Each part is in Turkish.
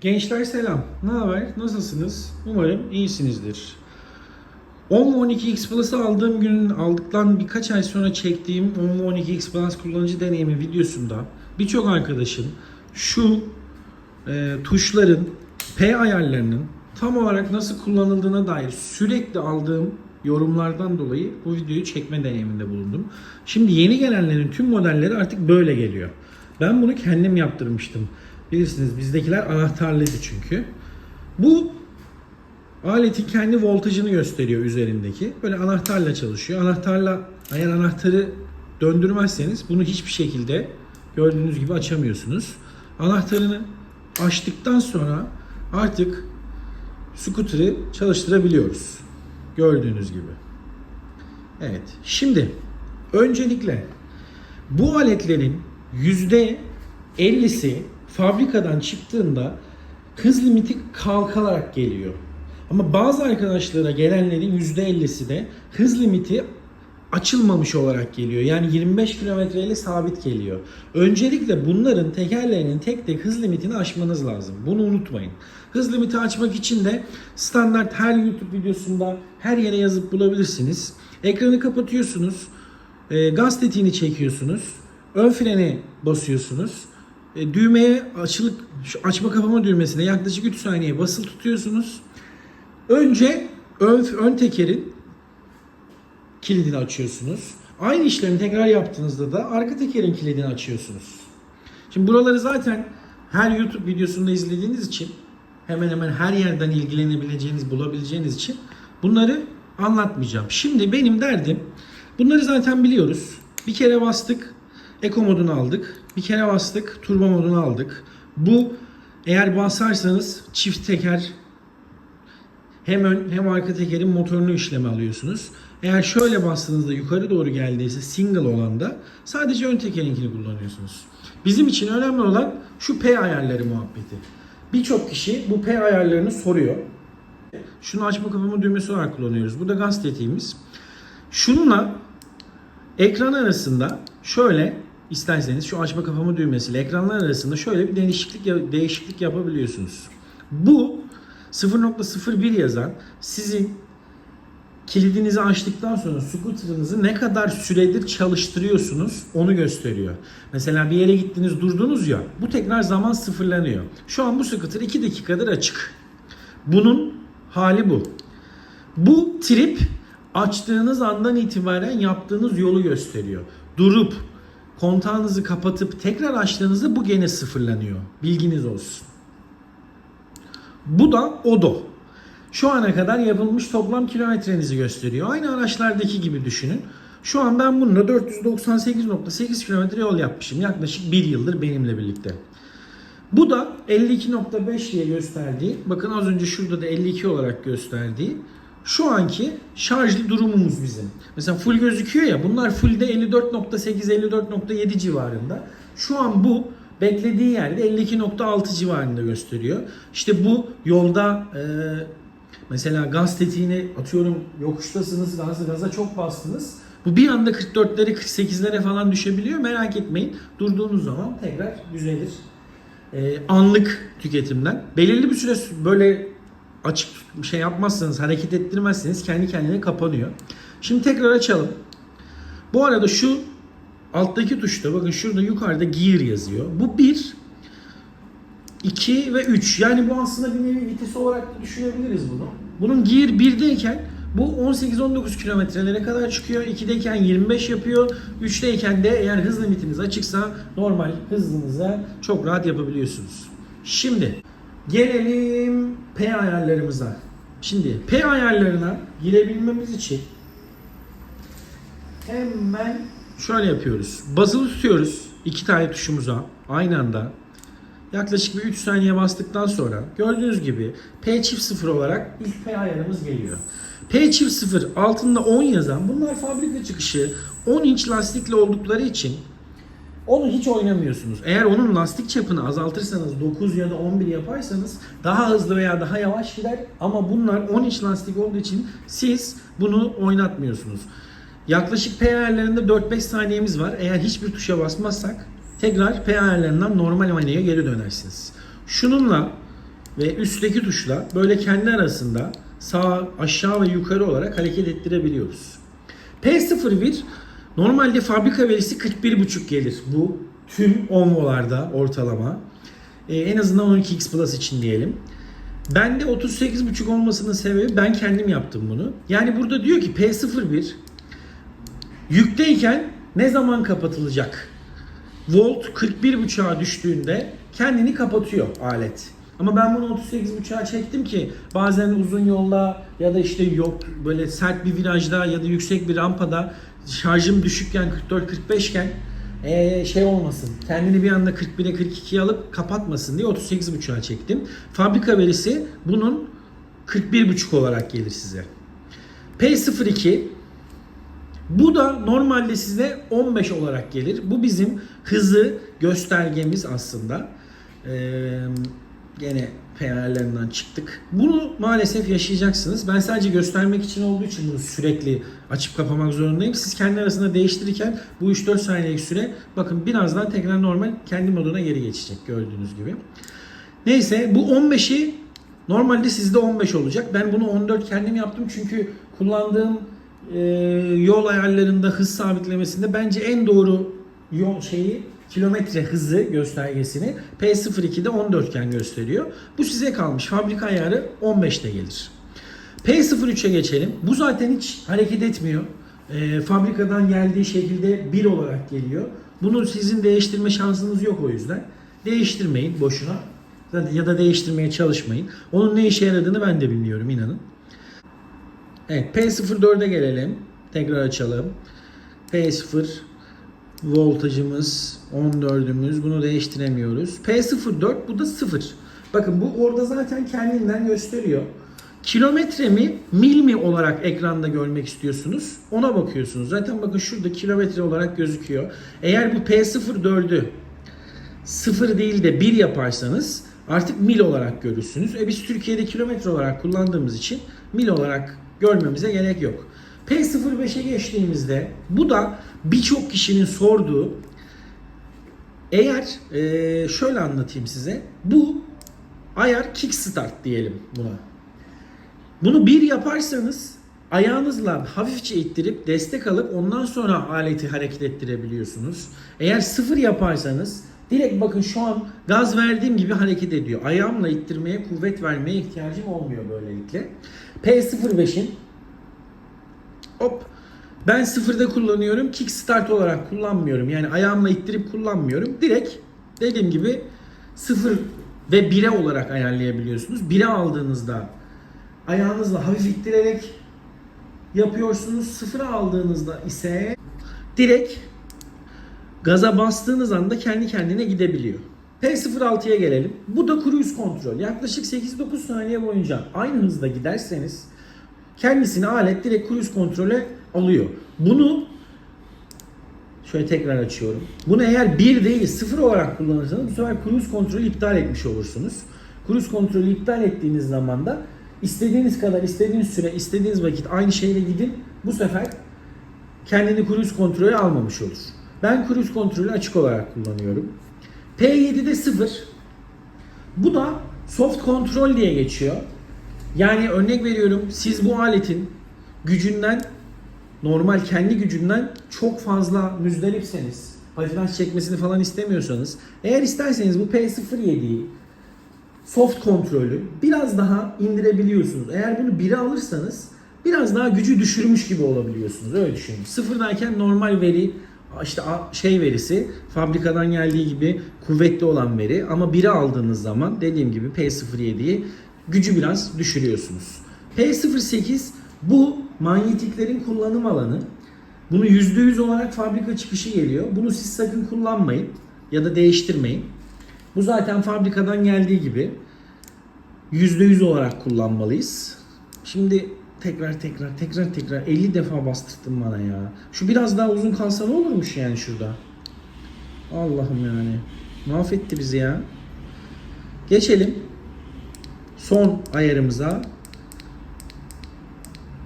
Gençler selam. Ne haber? Nasılsınız? Umarım iyisinizdir. 10 ve 12X Plus'ı aldığım gün aldıktan birkaç ay sonra çektiğim 10 ve 12X Plus kullanıcı deneyimi videosunda birçok arkadaşın şu e, tuşların P ayarlarının tam olarak nasıl kullanıldığına dair sürekli aldığım yorumlardan dolayı bu videoyu çekme deneyiminde bulundum. Şimdi yeni gelenlerin tüm modelleri artık böyle geliyor. Ben bunu kendim yaptırmıştım. Bilirsiniz bizdekiler anahtarlıydı çünkü. Bu aletin kendi voltajını gösteriyor üzerindeki. Böyle anahtarla çalışıyor. Anahtarla eğer anahtarı döndürmezseniz bunu hiçbir şekilde gördüğünüz gibi açamıyorsunuz. Anahtarını açtıktan sonra artık scooter'ı çalıştırabiliyoruz. Gördüğünüz gibi. Evet. Şimdi öncelikle bu aletlerin %50'si fabrikadan çıktığında hız limiti kalkarak geliyor. Ama bazı arkadaşlara gelenlerin %50'si de hız limiti açılmamış olarak geliyor. Yani 25 kilometre ile sabit geliyor. Öncelikle bunların tekerlerinin tek tek hız limitini aşmanız lazım. Bunu unutmayın. Hız limiti açmak için de standart her YouTube videosunda her yere yazıp bulabilirsiniz. Ekranı kapatıyorsunuz. E, gaz tetiğini çekiyorsunuz. Ön frene basıyorsunuz. E, düğmeye açılık şu açma kapama düğmesine yaklaşık 3 saniye basılı tutuyorsunuz. Önce ön, ön tekerin kilidini açıyorsunuz. Aynı işlemi tekrar yaptığınızda da arka tekerin kilidini açıyorsunuz. Şimdi buraları zaten her YouTube videosunda izlediğiniz için hemen hemen her yerden ilgilenebileceğiniz, bulabileceğiniz için bunları anlatmayacağım. Şimdi benim derdim bunları zaten biliyoruz. Bir kere bastık, Eco modunu aldık. Bir kere bastık, turbo modunu aldık. Bu eğer basarsanız çift teker hem ön hem arka tekerin motorunu işleme alıyorsunuz. Eğer şöyle bastığınızda yukarı doğru geldiyse single olan da sadece ön tekerinkini kullanıyorsunuz. Bizim için önemli olan şu P ayarları muhabbeti. Birçok kişi bu P ayarlarını soruyor. Şunu açma kapama düğmesi olarak kullanıyoruz. Bu da gaz tetiğimiz. Şununla ekran arasında şöyle isterseniz şu açma kapama düğmesiyle ekranlar arasında şöyle bir değişiklik değişiklik yapabiliyorsunuz. Bu 0.01 yazan sizin kilidinizi açtıktan sonra scooter'ınızı ne kadar süredir çalıştırıyorsunuz onu gösteriyor. Mesela bir yere gittiniz durdunuz ya bu tekrar zaman sıfırlanıyor. Şu an bu scooter 2 dakikadır açık. Bunun hali bu. Bu trip açtığınız andan itibaren yaptığınız yolu gösteriyor. Durup kontağınızı kapatıp tekrar açtığınızda bu gene sıfırlanıyor. Bilginiz olsun. Bu da ODO. Şu ana kadar yapılmış toplam kilometrenizi gösteriyor. Aynı araçlardaki gibi düşünün. Şu an ben bununla 498.8 kilometre yol yapmışım. Yaklaşık bir yıldır benimle birlikte. Bu da 52.5 diye gösterdiği, bakın az önce şurada da 52 olarak gösterdiği şu anki şarjlı durumumuz bizim. Mesela full gözüküyor ya bunlar fullde 54.8 54.7 civarında. Şu an bu beklediği yerde 52.6 civarında gösteriyor. İşte bu yolda e, mesela gaz tetiğini atıyorum yokuştasınız gazı gaza çok bastınız. Bu bir anda 44'lere 48'lere falan düşebiliyor. Merak etmeyin. Durduğunuz zaman tekrar düzelir. E, anlık tüketimden. Belirli bir süre böyle açık şey yapmazsanız, hareket ettirmezseniz kendi kendine kapanıyor. Şimdi tekrar açalım. Bu arada şu alttaki tuşta bakın şurada yukarıda gear yazıyor. Bu 1 2 ve 3. Yani bu aslında bir nevi vites olarak da düşünebiliriz bunu. Bunun gear 1'deyken bu 18-19 kilometrelere kadar çıkıyor. 2'deyken 25 yapıyor. 3'teyken de eğer hız limitiniz açıksa normal hızınıza çok rahat yapabiliyorsunuz. Şimdi gelelim P ayarlarımıza. Şimdi P ayarlarına girebilmemiz için hemen şöyle yapıyoruz. Basılı tutuyoruz iki tane tuşumuza aynı anda. Yaklaşık bir 3 saniye bastıktan sonra gördüğünüz gibi P çift 0 olarak ilk P ayarımız geliyor. P çift 0 altında 10 yazan bunlar fabrika çıkışı 10 inç lastikli oldukları için onu hiç oynamıyorsunuz. Eğer onun lastik çapını azaltırsanız 9 ya da 11 yaparsanız daha hızlı veya daha yavaş gider. Ama bunlar 10 inç lastik olduğu için siz bunu oynatmıyorsunuz. Yaklaşık P ayarlarında 4-5 saniyemiz var. Eğer hiçbir tuşa basmazsak tekrar P ayarlarından normal maneye geri dönersiniz. Şununla ve üstteki tuşla böyle kendi arasında sağ, aşağı ve yukarı olarak hareket ettirebiliyoruz. P01 normalde fabrika verisi 41.5 gelir. Bu tüm Onvo'larda ortalama. Ee, en azından 12X Plus için diyelim. Bende 38.5 olmasının sebebi ben kendim yaptım bunu. Yani burada diyor ki P01 yükteyken ne zaman kapatılacak? Volt 41.5'a düştüğünde kendini kapatıyor alet. Ama ben bunu 38.5'a çektim ki bazen uzun yolda ya da işte yok böyle sert bir virajda ya da yüksek bir rampada şarjım düşükken 44-45 iken eee, şey olmasın. Kendini bir anda 41'e 42'ye alıp kapatmasın diye 38.5'a çektim. Fabrika verisi bunun 41.5 olarak gelir size. P02 bu da normalde size 15 olarak gelir. Bu bizim hızı göstergemiz aslında. Ee, gene PR'lerinden çıktık. Bunu maalesef yaşayacaksınız. Ben sadece göstermek için olduğu için bunu sürekli açıp kapamak zorundayım. Siz kendi arasında değiştirirken bu 3-4 saniyelik süre bakın birazdan tekrar normal kendi moduna geri geçecek gördüğünüz gibi. Neyse bu 15'i normalde sizde 15 olacak. Ben bunu 14 kendim yaptım çünkü kullandığım e, yol ayarlarında hız sabitlemesinde bence en doğru yol şeyi kilometre hızı göstergesini P02'de 14 iken gösteriyor. Bu size kalmış. Fabrika ayarı 15'te gelir. P03'e geçelim. Bu zaten hiç hareket etmiyor. E, fabrikadan geldiği şekilde 1 olarak geliyor. Bunu sizin değiştirme şansınız yok o yüzden. Değiştirmeyin boşuna. Ya da değiştirmeye çalışmayın. Onun ne işe yaradığını ben de bilmiyorum inanın. Evet P04'e gelelim. Tekrar açalım. P0 voltajımız 14'ümüz. Bunu değiştiremiyoruz. P04 bu da 0. Bakın bu orada zaten kendinden gösteriyor. Kilometre mi, mil mi olarak ekranda görmek istiyorsunuz? Ona bakıyorsunuz. Zaten bakın şurada kilometre olarak gözüküyor. Eğer bu P04'ü 0 değil de 1 yaparsanız artık mil olarak görürsünüz. E biz Türkiye'de kilometre olarak kullandığımız için mil olarak görmemize gerek yok. P05'e geçtiğimizde bu da birçok kişinin sorduğu eğer e, şöyle anlatayım size. Bu ayar kickstart diyelim buna. Bunu bir yaparsanız ayağınızla hafifçe ittirip destek alıp ondan sonra aleti hareket ettirebiliyorsunuz. Eğer sıfır yaparsanız direkt bakın şu an gaz verdiğim gibi hareket ediyor. Ayağımla ittirmeye, kuvvet vermeye ihtiyacım olmuyor böylelikle. P05'in hop ben sıfırda kullanıyorum. Kickstart olarak kullanmıyorum. Yani ayağımla ittirip kullanmıyorum. Direkt dediğim gibi sıfır ve 1'e olarak ayarlayabiliyorsunuz. 1'e aldığınızda ayağınızla hafif ittirerek yapıyorsunuz. Sıfıra aldığınızda ise direkt gaza bastığınız anda kendi kendine gidebiliyor. P06'ya gelelim. Bu da cruise kontrol. Yaklaşık 8-9 saniye boyunca aynı hızda giderseniz kendisini alet direkt cruise kontrole alıyor. Bunu şöyle tekrar açıyorum. Bunu eğer 1 değil 0 olarak kullanırsanız bu sefer cruise kontrolü iptal etmiş olursunuz. Cruise kontrolü iptal ettiğiniz zaman da istediğiniz kadar, istediğiniz süre, istediğiniz vakit aynı şeyle gidin. Bu sefer kendini cruise kontrolü almamış olur. Ben cruise kontrolü açık olarak kullanıyorum. P7'de 0. Bu da soft kontrol diye geçiyor. Yani örnek veriyorum siz bu aletin gücünden normal kendi gücünden çok fazla müzdaripseniz patinaj çekmesini falan istemiyorsanız eğer isterseniz bu P07'yi soft kontrolü biraz daha indirebiliyorsunuz. Eğer bunu 1'e alırsanız biraz daha gücü düşürmüş gibi olabiliyorsunuz. Öyle düşünün. Sıfırdayken normal veri işte şey verisi fabrikadan geldiği gibi kuvvetli olan veri ama 1'e aldığınız zaman dediğim gibi P07'yi gücü biraz düşürüyorsunuz. P08 bu manyetiklerin kullanım alanı. Bunu %100 olarak fabrika çıkışı geliyor. Bunu siz sakın kullanmayın ya da değiştirmeyin. Bu zaten fabrikadan geldiği gibi %100 olarak kullanmalıyız. Şimdi tekrar tekrar tekrar tekrar 50 defa bastırttın bana ya. Şu biraz daha uzun kalsa ne olurmuş yani şurada. Allah'ım yani. Mahvetti bizi ya. Geçelim. Son ayarımıza.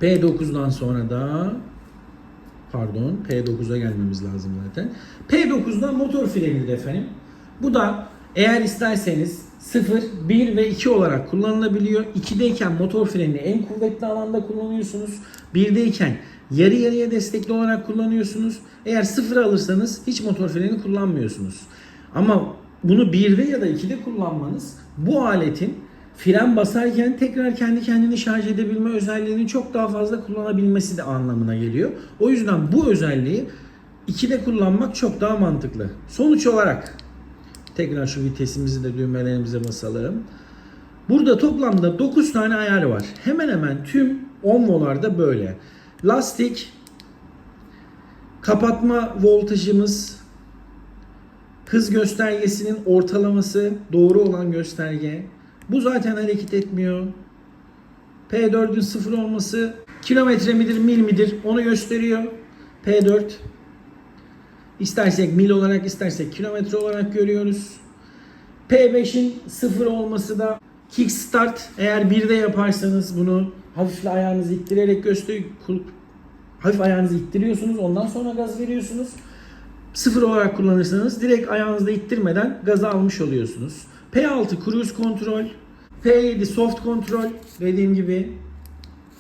P9'dan sonra da pardon P9'a gelmemiz lazım zaten. P9'da motor frenidir efendim. Bu da eğer isterseniz 0, 1 ve 2 olarak kullanılabiliyor. 2'deyken motor frenini en kuvvetli alanda kullanıyorsunuz. 1'deyken yarı yarıya destekli olarak kullanıyorsunuz. Eğer 0 alırsanız hiç motor freni kullanmıyorsunuz. Ama bunu 1'de ya da 2'de kullanmanız bu aletin fren basarken tekrar kendi kendini şarj edebilme özelliğini çok daha fazla kullanabilmesi de anlamına geliyor. O yüzden bu özelliği 2'de kullanmak çok daha mantıklı. Sonuç olarak tekrar şu vitesimizi de düğmelerimize basalım. Burada toplamda 9 tane ayar var. Hemen hemen tüm Onvo'larda böyle. Lastik, kapatma voltajımız, hız göstergesinin ortalaması doğru olan gösterge. Bu zaten hareket etmiyor. P4'ün sıfır olması kilometre midir mil midir onu gösteriyor. P4 İstersek mil olarak istersek kilometre olarak görüyoruz. P5'in sıfır olması da kickstart eğer birde yaparsanız bunu hafifle ayağınızı ittirerek göster hafif ayağınızı ittiriyorsunuz ondan sonra gaz veriyorsunuz. Sıfır olarak kullanırsanız direkt ayağınızda ittirmeden gazı almış oluyorsunuz. P6 cruise kontrol, P7 soft kontrol dediğim gibi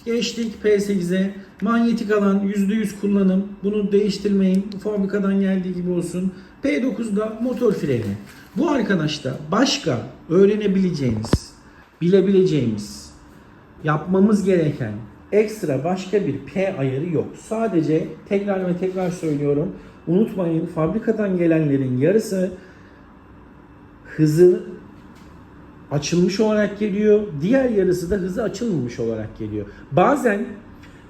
Geçtik P8'e. Manyetik alan %100 kullanım. Bunu değiştirmeyin. Fabrikadan geldiği gibi olsun. P9'da motor freni. Bu arkadaşta başka öğrenebileceğiniz, bilebileceğimiz, yapmamız gereken ekstra başka bir P ayarı yok. Sadece tekrar ve tekrar söylüyorum. Unutmayın fabrikadan gelenlerin yarısı hızı açılmış olarak geliyor. Diğer yarısı da hızı açılmamış olarak geliyor. Bazen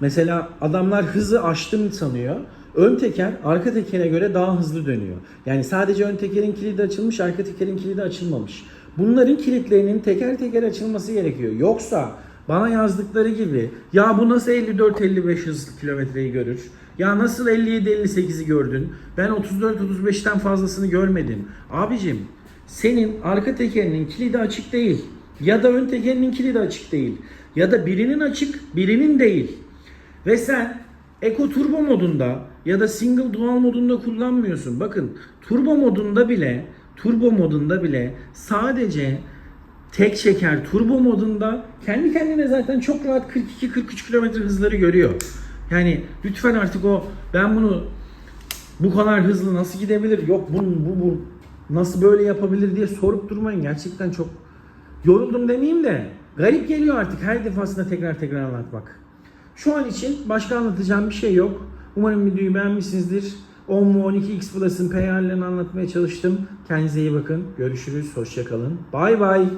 mesela adamlar hızı açtım sanıyor. Ön teker arka tekere göre daha hızlı dönüyor. Yani sadece ön tekerin kilidi açılmış, arka tekerin kilidi açılmamış. Bunların kilitlerinin teker teker açılması gerekiyor. Yoksa bana yazdıkları gibi ya bu nasıl 54-55 hız kilometreyi görür? Ya nasıl 57-58'i gördün? Ben 34-35'ten fazlasını görmedim. Abicim senin arka tekerinin kilidi açık değil. Ya da ön tekerinin kilidi açık değil. Ya da birinin açık, birinin değil. Ve sen Eco Turbo modunda ya da Single Dual modunda kullanmıyorsun. Bakın Turbo modunda bile Turbo modunda bile sadece tek şeker turbo modunda kendi kendine zaten çok rahat 42-43 km hızları görüyor. Yani lütfen artık o ben bunu bu kadar hızlı nasıl gidebilir? Yok bu bu bu nasıl böyle yapabilir diye sorup durmayın. Gerçekten çok yoruldum demeyeyim de garip geliyor artık her defasında tekrar tekrar anlatmak. Şu an için başka anlatacağım bir şey yok. Umarım videoyu beğenmişsinizdir. 10 ve 12X Plus'ın PR'lerini anlatmaya çalıştım. Kendinize iyi bakın. Görüşürüz. Hoşçakalın. Bay bay.